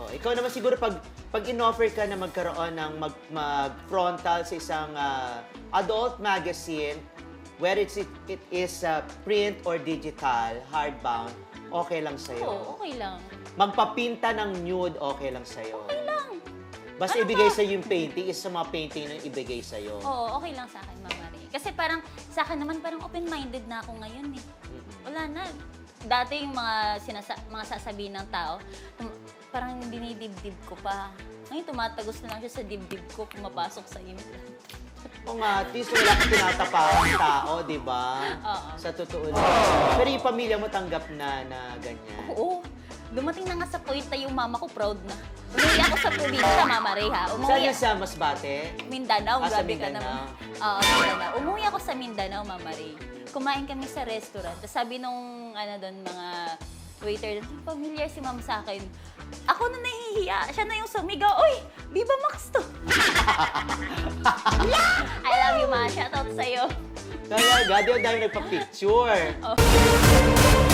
Oh, ikaw naman siguro pag pag in-offer ka na magkaroon ng mag, mag-frontal sa isang ah, adult magazine, whether it's, it, it is ah, print or digital, hardbound, okay lang sa'yo. Oo, okay lang. Magpapinta ng nude, okay lang sa'yo. Okay lang. Basta Ano ibigay ba? sa'yo yung painting, is sa mga painting na ibigay sa'yo. Oo, okay lang sa akin, Mama Ray. Kasi parang, sa akin naman, parang open-minded na ako ngayon eh. Wala na. Dati yung mga, sinasa mga sasabihin ng tao, tum- parang dinidibdib ko pa. Ngayon, tumatagos na lang siya sa dibdib ko, pumapasok sa implant. O nga, at least wala kang tao, di ba? Oo. Sa totoo lang. Pero yung pamilya mo tanggap na na ganyan. Oo. Dumating na nga sa point na yung mama ko proud na. Umuwi ako sa probinsya, Mama Ray ha. Saan Umuwi yan sa Masbate? Mindanao, Ah, sa grabe ka Mindanao. naman. Oo, Mindanao. Umuwi ako sa Mindanao, Mama Ray. Kumain kami sa restaurant. Tapos sabi nung, ano doon, mga waiter, familiar si ma'am sa akin. Ako na nahihiya. Siya na yung sumigaw. Uy, Viva Max to. I love you, ma. Shoutout sa'yo. Kaya, God, yung dahil nagpa-picture. Oh.